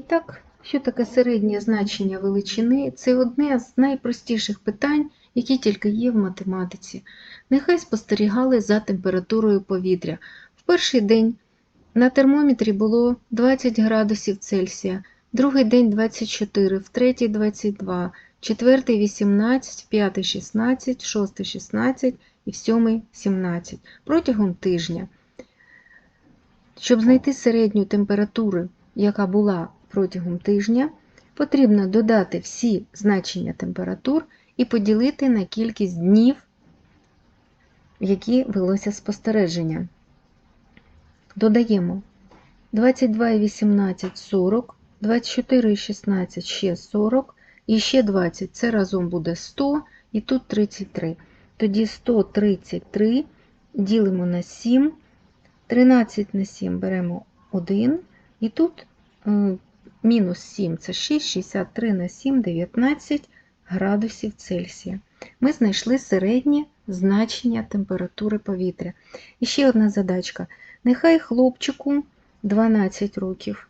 так, що таке середнє значення величини? Це одне з найпростіших питань, які тільки є в математиці. Нехай спостерігали за температурою повітря. В перший день на термометрі було 20 градусів Цельсія, другий день 24, в третій 22, четвертий 18, п'ятий 16, шостий 16 і в сьомий 17 протягом тижня. Щоб знайти середню температуру, яка була протягом тижня, потрібно додати всі значення температур і поділити на кількість днів, які велося спостереження. Додаємо 22 і 18 – 40, 24 і 16 – ще 40, і ще 20 – це разом буде 100, і тут 33. Тоді 133 ділимо на 7, 13 на 7 беремо 1, і тут е, мінус 7 це 6, 63 на 7 – 19 градусів Цельсія. Ми знайшли середнє значення температури повітря. І ще одна задачка. Нехай хлопчику 12 років,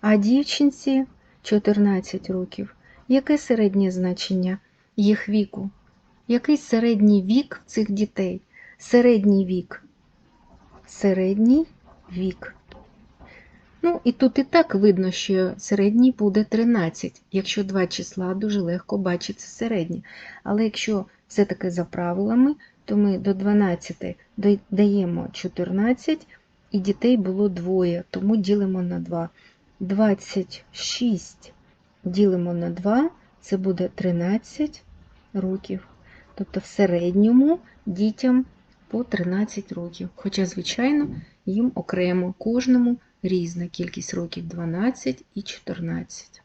а дівчинці 14 років. Яке середнє значення їх віку? Який середній вік цих дітей? Середній вік. Середній вік. Ну, і тут і так видно, що середній буде 13, якщо два числа дуже легко бачиться середнє. Але якщо все-таки за правилами, то ми до 12 даємо 14, і дітей було двоє, тому ділимо на 2. 26 ділимо на 2, це буде 13 років. Тобто в середньому дітям по 13 років. Хоча, звичайно, їм окремо кожному різна кількість років 12 і 14.